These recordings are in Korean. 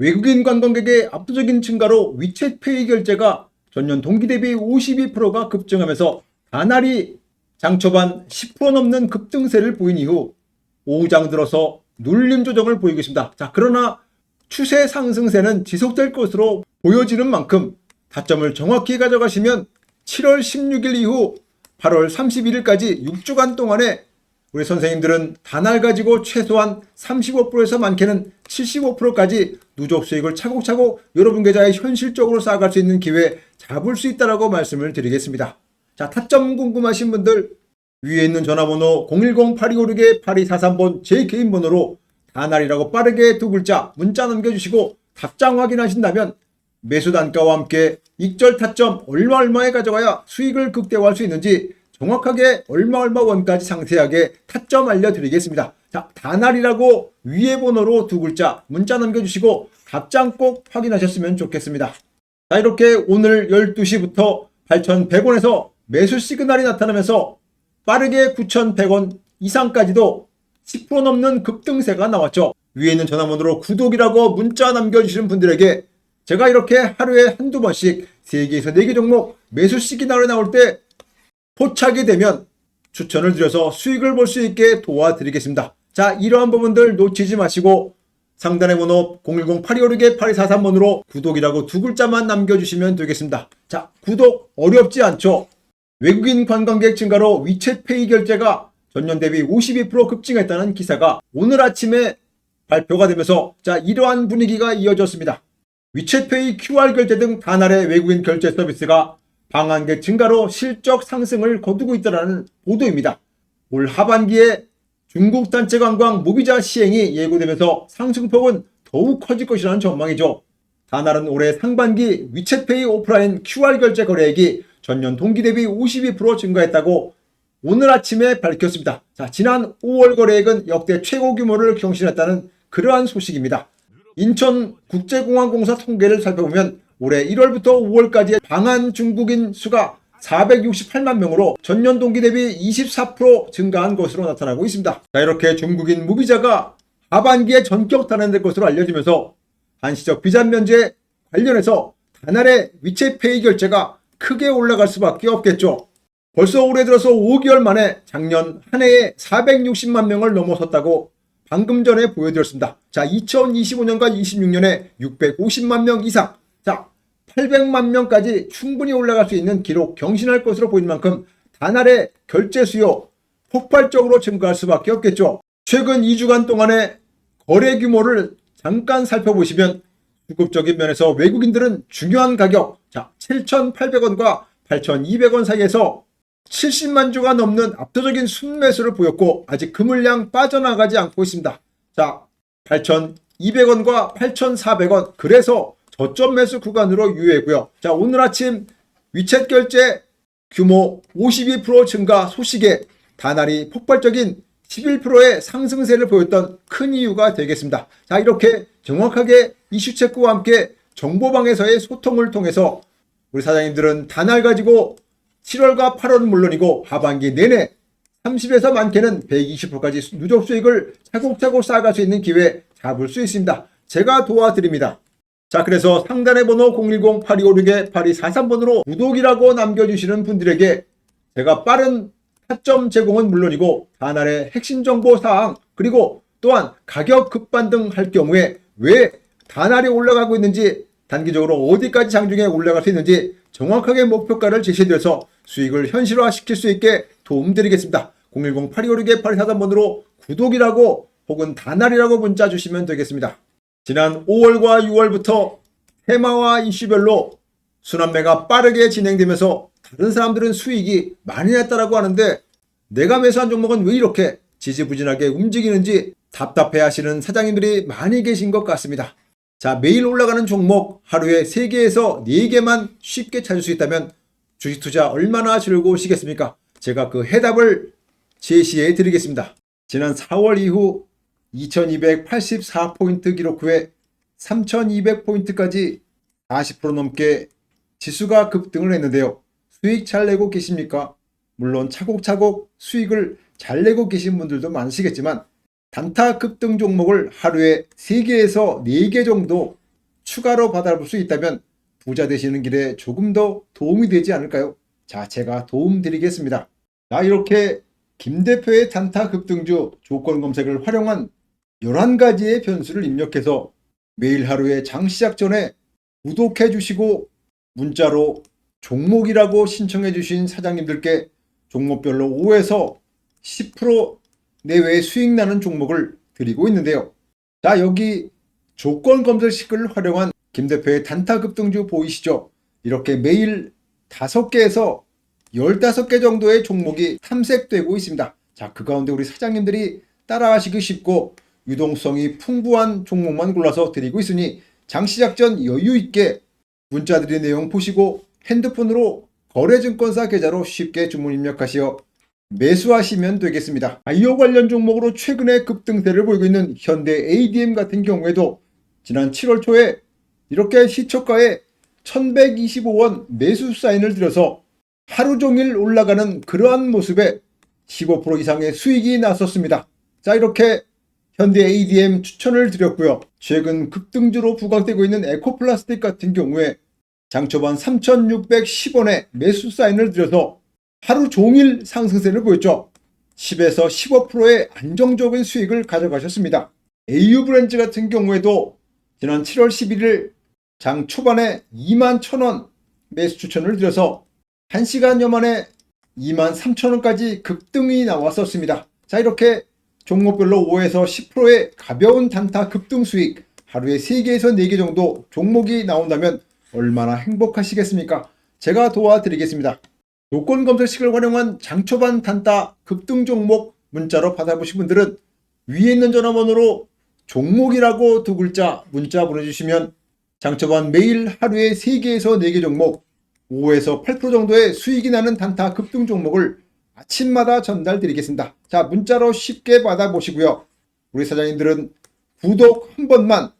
외국인 관광객의 압도적인 증가로 위챗페이 결제가 전년 동기 대비 52%가 급증하면서 다날이 장 초반 10% 넘는 급등세를 보인 이후 오후장 들어서 눌림 조정을 보이고 있습니다. 자, 그러나 추세 상승세는 지속될 것으로 보여지는 만큼 타점을 정확히 가져가시면 7월 16일 이후 8월 31일까지 6주간 동안에 우리 선생님들은 단알 가지고 최소한 35%에서 많게는 75%까지 누적 수익을 차곡차곡 여러분 계좌에 현실적으로 쌓아갈 수 있는 기회 잡을 수 있다라고 말씀을 드리겠습니다. 자, 타점 궁금하신 분들 위에 있는 전화번호 010-8256-8243번 제 개인 번호로 단알이라고 빠르게 두 글자 문자 남겨주시고 답장 확인하신다면 매수 단가와 함께 익절 타점 얼마 얼마에 가져가야 수익을 극대화할 수 있는지 정확하게 얼마 얼마 원까지 상세하게 타점 알려드리겠습니다. 자, 단알이라고 위에 번호로 두 글자 문자 남겨주시고 답장 꼭 확인하셨으면 좋겠습니다. 자, 이렇게 오늘 12시부터 8,100원에서 매수 시그널이 나타나면서 빠르게 9,100원 이상까지도 10% 넘는 급등세가 나왔죠. 위에 있는 전화번호로 구독이라고 문자 남겨주시는 분들에게 제가 이렇게 하루에 한두 번씩 3개에서 4개 종목 매수 시그널이 나올 때 포착이 되면 추천을 드려서 수익을 볼 수 있게 도와드리겠습니다. 자, 이러한 부분들 놓치지 마시고 상단의 번호 010-8256-8243번으로 구독이라고 두 글자만 남겨주시면 되겠습니다. 자, 구독 어렵지 않죠? 외국인 관광객 증가로 위챗 페이 결제가 전년 대비 52% 급증했다는 기사가 오늘 아침에 발표가 되면서 자, 이러한 분위기가 이어졌습니다. 위챗페이 QR 결제 등 다날의 외국인 결제 서비스가 방한객 증가로 실적 상승을 거두고 있다는 보도입니다. 올 하반기에 중국 단체 관광 무비자 시행이 예고되면서 상승폭은 더욱 커질 것이라는 전망이죠. 다날은 올해 상반기 위챗페이 오프라인 QR 결제 거래액이 전년 동기 대비 52% 증가했다고 오늘 아침에 밝혔습니다. 자, 지난 5월 거래액은 역대 최고 규모를 경신했다는 그러한 소식입니다. 인천국제공항공사 통계를 살펴보면 올해 1월부터 5월까지의 방한 중국인 수가 468만 명으로 전년 동기 대비 24% 증가한 것으로 나타나고 있습니다. 자, 이렇게 중국인 무비자가 하반기에 전격 단행될 것으로 알려지면서 한시적 비자 면제 관련해서 단알의 위챗페이 결제가 크게 올라갈 수밖에 없겠죠. 벌써 올해 들어서 5개월 만에 작년 한 해에 460만 명을 넘어섰다고 방금 전에 보여드렸습니다. 자, 2025년과 26년에 650만 명 이상, 자, 800만 명까지 충분히 올라갈 수 있는 기록 경신할 것으로 보이는 만큼 단알의 결제 수요 폭발적으로 증가할 수밖에 없겠죠. 최근 2주간 동안의 거래 규모를 잠깐 살펴보시면 수급적인 면에서 외국인들은 중요한 가격, 자, 7,800원과 8,200원 사이에서 70만 주가 넘는 압도적인 순매수를 보였고 아직 그 물량 빠져나가지 않고 있습니다. 자, 8,200원과 8,400원 그래서 저점 매수 구간으로 유예고요. 자, 오늘 아침 위챗 결제 규모 52% 증가 소식에 다날이 폭발적인 11%의 상승세를 보였던 큰 이유가 되겠습니다. 자, 이렇게 정확하게 이슈 체크와 함께 정보방에서의 소통을 통해서 우리 사장님들은 단알 가지고 7월과 8월은 물론이고 하반기 내내 30에서 많게는 120%까지 누적 수익을 차곡차곡 쌓아갈 수 있는 기회 잡을 수 있습니다. 제가 도와드립니다. 자, 그래서 상단의 번호 010-8256-8243번으로 구독이라고 남겨주시는 분들에게 제가 빠른 타점 제공은 물론이고 단알의 핵심 정보 사항 그리고 또한 가격 급반등 할 경우에 왜 단알이 올라가고 있는지 단기적으로 어디까지 장중에 올라갈 수 있는지 정확하게 목표가를 제시해드려서 수익을 현실화시킬 수 있게 도움드리겠습니다. 010-8256-8243번으로 구독이라고 혹은 단알이라고 문자 주시면 되겠습니다. 지난 5월과 6월부터 테마와 이슈별로 순환매가 빠르게 진행되면서 다른 사람들은 수익이 많이 났다라고 하는데 내가 매수한 종목은 왜 이렇게 지지부진하게 움직이는지 답답해 하시는 사장님들이 많이 계신 것 같습니다. 자, 매일 올라가는 종목 하루에 3개에서 4개만 쉽게 찾을 수 있다면 주식 투자 얼마나 즐거우시겠습니까? 제가 그 해답을 제시해 드리겠습니다. 지난 4월 이후 2284포인트 기록 후에 3200포인트까지 40% 넘게 지수가 급등을 했는데요. 수익 잘 내고 계십니까? 물론 차곡차곡 수익을 잘 내고 계신 분들도 많으시겠지만 단타 급등 종목을 하루에 3개에서 4개 정도 추가로 받아볼 수 있다면 부자 되시는 길에 조금 더 도움이 되지 않을까요? 자, 제가 도움 드리겠습니다. 자, 이렇게 김 대표의 단타 급등주 조건 검색을 활용한 11가지의 변수를 입력해서 매일 하루에 장 시작 전에 구독해 주시고 문자로 종목이라고 신청해 주신 사장님들께 종목별로 5에서 10% 내외의 수익 나는 종목을 드리고 있는데요. 자, 여기 조건 검색식을 활용한 김 대표의 단타 급등주 보이시죠? 이렇게 매일 5개에서 15개 정도의 종목이 탐색되고 있습니다. 자, 그 가운데 우리 사장님들이 따라하시기 쉽고 유동성이 풍부한 종목만 골라서 드리고 있으니 장 시작 전 여유 있게 문자 드린 내용 보시고 핸드폰으로 거래증권사 계좌로 쉽게 주문 입력하시어 매수하시면 되겠습니다. 아이오 관련 종목으로 최근에 급등세를 보이고 있는 현대 ADM 같은 경우에도 지난 7월 초에 이렇게 시초가에 1125원 매수 사인을 들여서 하루 종일 올라가는 그러한 모습에 15% 이상의 수익이 났었습니다. 자, 이렇게 현대 ADM 추천을 드렸고요. 최근 급등주로 부각되고 있는 에코플라스틱 같은 경우에 장초반 3,610원에 매수 사인을 들여서 하루 종일 상승세를 보였죠. 10에서 15%의 안정적인 수익을 가져가셨습니다. AU 브랜드 같은 경우에도 지난 7월 11일 장 초반에 2만 1,000원 매수 추천을 드려서 1시간여 만에 2만 3천원까지 급등이 나왔었습니다. 자, 이렇게 종목별로 5에서 10%의 가벼운 단타 급등 수익, 하루에 3개에서 4개 정도 종목이 나온다면 얼마나 행복하시겠습니까? 제가 도와드리겠습니다. 요건 검색식을 활용한 장초반 단타 급등 종목 문자로 받아보신 분들은 위에 있는 전화번호로 종목이라고 두 글자 문자 보내주시면 장초반 매일 하루에 3개에서 4개 종목 5에서 8% 정도의 수익이 나는 단타 급등 종목을 아침마다 전달 드리겠습니다. 자, 문자로 쉽게 받아보시고요. 우리 사장님들은 구독 한 번만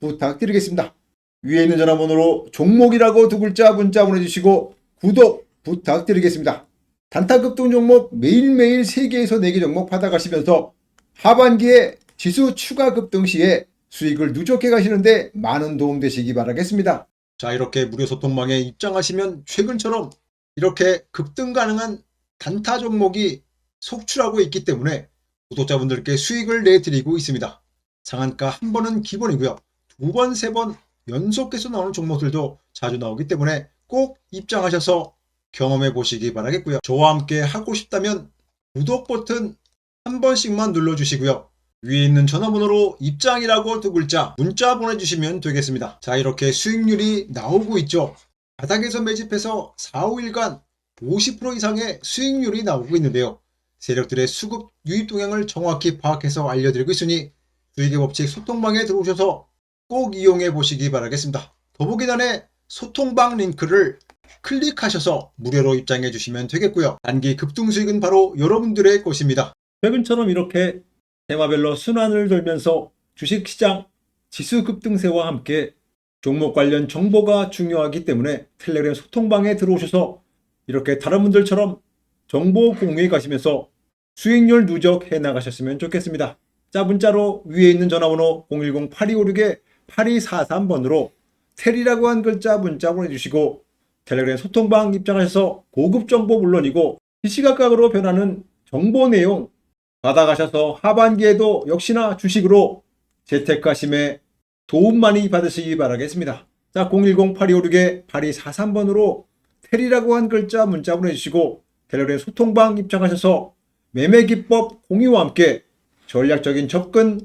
부탁드리겠습니다. 위에 있는 전화번호로 종목이라고 두 글자 문자 보내주시고 구독 부탁드리겠습니다. 단타 급등 종목 매일매일 3개에서 4개 종목 받아가시면서 하반기에 지수 추가 급등 시에 수익을 누적해 가시는데 많은 도움 되시기 바라겠습니다. 자, 이렇게 무료 소통망에 입장하시면 최근처럼 이렇게 급등 가능한 단타 종목이 속출하고 있기 때문에 구독자분들께 수익을 내드리고 있습니다. 상한가 한 번은 기본이고요. 두 번, 세 번 연속해서 나오는 종목들도 자주 나오기 때문에 꼭 입장하셔서 경험해 보시기 바라겠고요. 저와 함께 하고 싶다면 구독 버튼 한 번씩만 눌러주시고요. 위에 있는 전화번호로 입장이라고 두 글자 문자 보내주시면 되겠습니다. 자 이렇게 수익률이 나오고 있죠. 바닥에서 매집해서 4, 5일간 50% 이상의 수익률이 나오고 있는데요. 세력들의 수급 유입 동향을 정확히 파악해서 알려드리고 있으니 수익의 법칙 소통방에 들어오셔서 꼭 이용해 보시기 바라겠습니다. 더보기란에 소통방 링크를 클릭하셔서 무료로 입장해 주시면 되겠고요. 단기 급등 수익은 바로 여러분들의 것입니다. 최근처럼 이렇게 테마별로 순환을 돌면서 주식시장 지수 급등세와 함께 종목 관련 정보가 중요하기 때문에 텔레그램 소통방에 들어오셔서 이렇게 다른 분들처럼 정보 공유해 가시면서 수익률 누적해 나가셨으면 좋겠습니다. 자, 문자로 위에 있는 전화번호 010-8256-8243번으로 텔이라고 한 글자 문자 보내주시고 텔레그램 소통방 입장하셔서 고급 정보 물론이고 시시각각으로 변하는 정보 내용 받아가셔서 하반기에도 역시나 주식으로 재테크하심에 도움 많이 받으시기 바라겠습니다. 자, 010-8256-8243번으로 텔이라고 한 글자 문자 보내주시고 텔레그램 소통방 입장하셔서 매매 기법 공유와 함께 전략적인 접근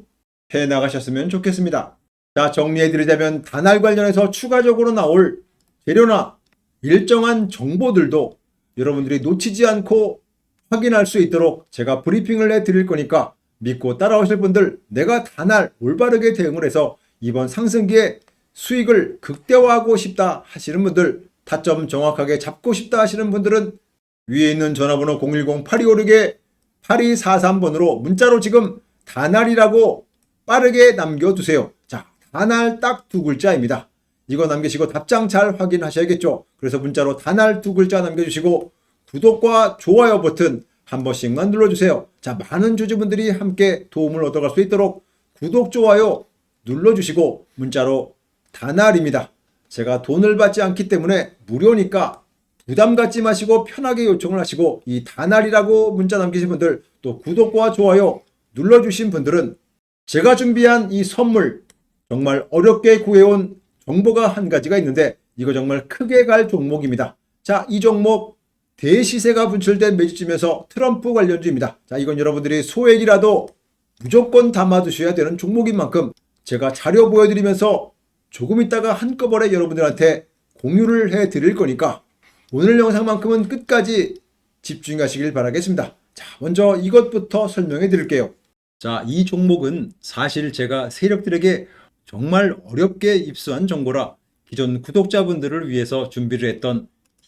해 나가셨으면 좋겠습니다. 자, 정리해드리자면 단알 관련해서 추가적으로 나올 재료나 일정한 정보들도 여러분들이 놓치지 않고 확인할 수 있도록 제가 브리핑을 해드릴 거니까 믿고 따라오실 분들 내가 단알 올바르게 대응을 해서 이번 상승기에 수익을 극대화하고 싶다 하시는 분들 타점 정확하게 잡고 싶다 하시는 분들은 위에 있는 전화번호 010-8256-8243번으로 문자로 지금 단알이라고 빠르게 남겨두세요. 자, 단알 딱두 글자입니다. 이거 남기시고 답장 잘 확인하셔야겠죠. 그래서 문자로 단알 두 글자 남겨주시고 구독과 좋아요 버튼 한 번씩만 눌러주세요. 자, 많은 주주분들이 함께 도움을 얻어갈 수 있도록 구독, 좋아요 눌러주시고 문자로 다날입니다. 제가 돈을 받지 않기 때문에 무료니까 부담 갖지 마시고 편하게 요청을 하시고 이 다날이라고 문자 남기신 분들 또 구독과 좋아요 눌러주신 분들은 제가 준비한 이 선물 정말 어렵게 구해온 정보가 한 가지가 있는데 이거 정말 크게 갈 종목입니다. 자, 이 종목 대시세가 분출된 매주쯤에서 트럼프 관련주입니다. 자, 이건 여러분들이 소액이라도 무조건 담아두셔야 되는 종목인 만큼 제가 자료 보여드리면서 조금 있다가 한꺼번에 여러분들한테 공유를 해 드릴 거니까 오늘 영상만큼은 끝까지 집중하시길 바라겠습니다. 자, 먼저 이것부터 설명해 드릴게요. 자, 이 종목은 사실 제가 세력들에게 정말 어렵게 입수한 정보라 기존 구독자분들을 위해서 준비를 했던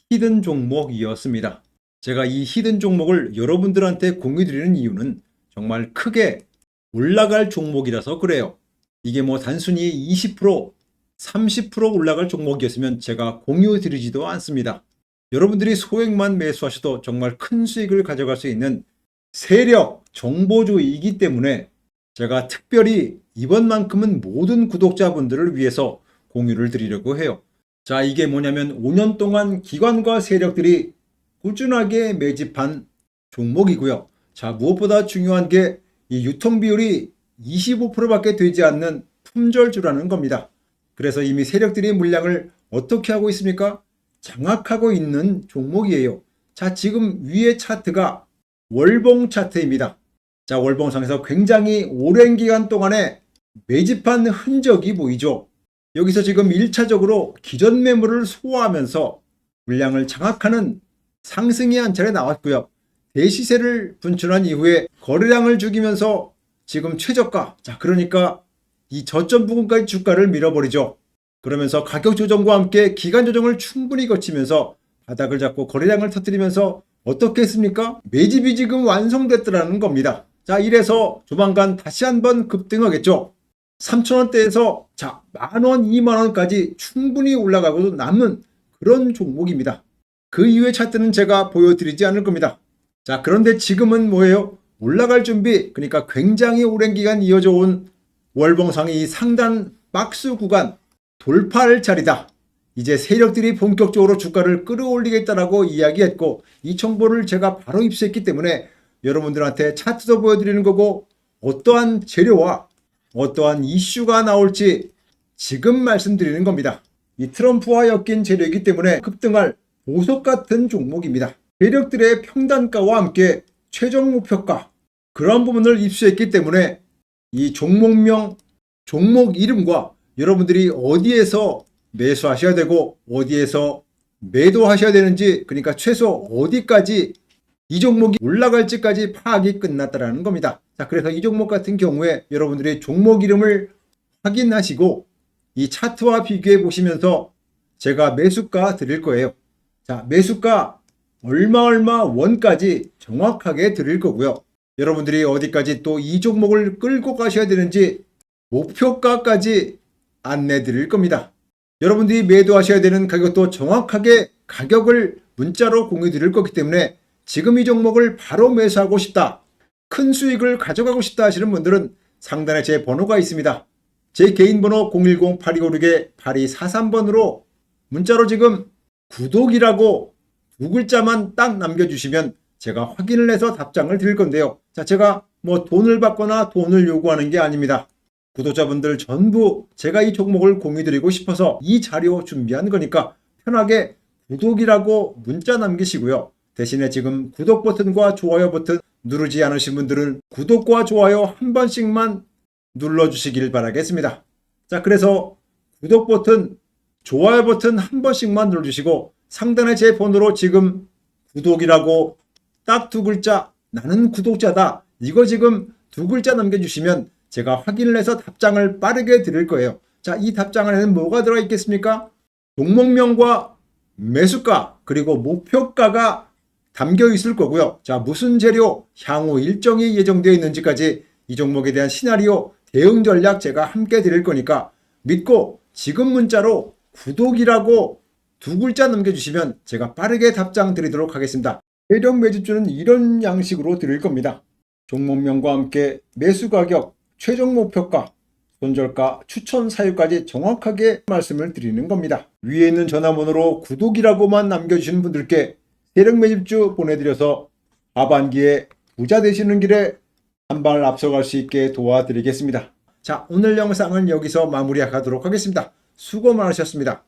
히든 종목이었습니다. 제가 이 히든 종목을 여러분들한테 공유 드리는 이유는 정말 크게 올라갈 종목이라서 그래요. 이게 뭐 단순히 20%, 30% 올라갈 종목이었으면 제가 공유 드리지도 않습니다. 여러분들이 소액만 매수하셔도 정말 큰 수익을 가져갈 수 있는 세력 정보주의이기 때문에 제가 특별히 이번만큼은 모든 구독자분들을 위해서 공유를 드리려고 해요. 자, 이게 뭐냐면 5년 동안 기관과 세력들이 꾸준하게 매집한 종목이고요. 자, 무엇보다 중요한 게 이 유통 비율이 25%밖에 되지 않는 품절주라는 겁니다. 그래서 이미 세력들이 물량을 어떻게 하고 있습니까? 장악하고 있는 종목이에요. 자, 지금 위의 차트가 월봉 차트입니다. 자, 월봉상에서 굉장히 오랜 기간 동안에 매집한 흔적이 보이죠. 여기서 지금 1차적으로 기존 매물을 소화하면서 물량을 장악하는 상승이 한 차례 나왔고요. 대시세를 분출한 이후에 거래량을 죽이면서 지금 최저가, 자, 그러니까 이 저점 부근까지 주가를 밀어버리죠. 그러면서 가격 조정과 함께 기간 조정을 충분히 거치면서 바닥을 잡고 거래량을 터뜨리면서 어떻게 했습니까? 매집이 지금 완성됐더라는 겁니다. 자, 이래서 조만간 다시 한번 급등하겠죠. 3천원대에서 자, 만원, 2만원까지 충분히 올라가고도 남는 그런 종목입니다. 그 이후의 차트는 제가 보여드리지 않을 겁니다. 자, 그런데 지금은 뭐예요? 올라갈 준비, 그러니까 굉장히 오랜 기간 이어져 온 월봉상의 이 상단 박스 구간 돌파할 자리다. 이제 세력들이 본격적으로 주가를 끌어올리겠다라고 이야기했고 이 정보를 제가 바로 입수했기 때문에 여러분들한테 차트도 보여드리는 거고 어떠한 재료와 어떠한 이슈가 나올지 지금 말씀드리는 겁니다. 이 트럼프와 엮인 재료이기 때문에 급등할 보석 같은 종목입니다. 세력들의 평단가와 함께 최종 목표가 그런 부분을 입수했기 때문에 이 종목명, 종목 이름과 여러분들이 어디에서 매수하셔야 되고 어디에서 매도하셔야 되는지 그러니까 최소 어디까지 이 종목이 올라갈지까지 파악이 끝났다라는 겁니다. 자, 그래서 이 종목 같은 경우에 여러분들이 종목 이름을 확인하시고 이 차트와 비교해 보시면서 제가 매수가 드릴 거예요. 자, 매수가 얼마 얼마 원까지 정확하게 드릴 거고요. 여러분들이 어디까지 또 이 종목을 끌고 가셔야 되는지 목표가까지 안내 드릴 겁니다. 여러분들이 매도하셔야 되는 가격도 정확하게 가격을 문자로 공유 드릴 거기 때문에 지금 이 종목을 바로 매수하고 싶다. 큰 수익을 가져가고 싶다 하시는 분들은 상단에 제 번호가 있습니다. 제 개인 번호 010-8256-8243번으로 문자로 지금 구독이라고 두 글자만 딱 남겨주시면 제가 확인을 해서 답장을 드릴 건데요. 자, 제가 뭐 돈을 받거나 돈을 요구하는 게 아닙니다. 구독자분들 전부 제가 이 종목을 공유드리고 싶어서 이 자료 준비한 거니까 편하게 구독이라고 문자 남기시고요. 대신에 지금 구독 버튼과 좋아요 버튼 누르지 않으신 분들은 구독과 좋아요 한 번씩만 눌러주시길 바라겠습니다. 자, 그래서 구독 버튼, 좋아요 버튼 한 번씩만 눌러주시고 상단에 제 번호로 지금 구독이라고 딱 두 글자 나는 구독자다. 이거 지금 두 글자 남겨주시면 제가 확인을 해서 답장을 빠르게 드릴 거예요. 자, 이 답장 안에는 뭐가 들어 있겠습니까? 종목명과 매수가 그리고 목표가가 담겨 있을 거고요. 자, 무슨 재료, 향후 일정이 예정되어 있는지까지 이 종목에 대한 시나리오, 대응 전략 제가 함께 드릴 거니까 믿고 지금 문자로 구독이라고 두 글자 남겨주시면 제가 빠르게 답장 드리도록 하겠습니다. 대령 매집주는 이런 양식으로 드릴 겁니다. 종목명과 함께 매수 가격, 최종 목표가, 손절가 추천 사유까지 정확하게 말씀을 드리는 겁니다. 위에 있는 전화번호로 구독이라고만 남겨주시는 분들께 세력 매집주 보내드려서 하반기에 부자 되시는 길에 한 발 앞서갈 수 있게 도와드리겠습니다. 자, 오늘 영상은 여기서 마무리하도록 하겠습니다. 수고 많으셨습니다.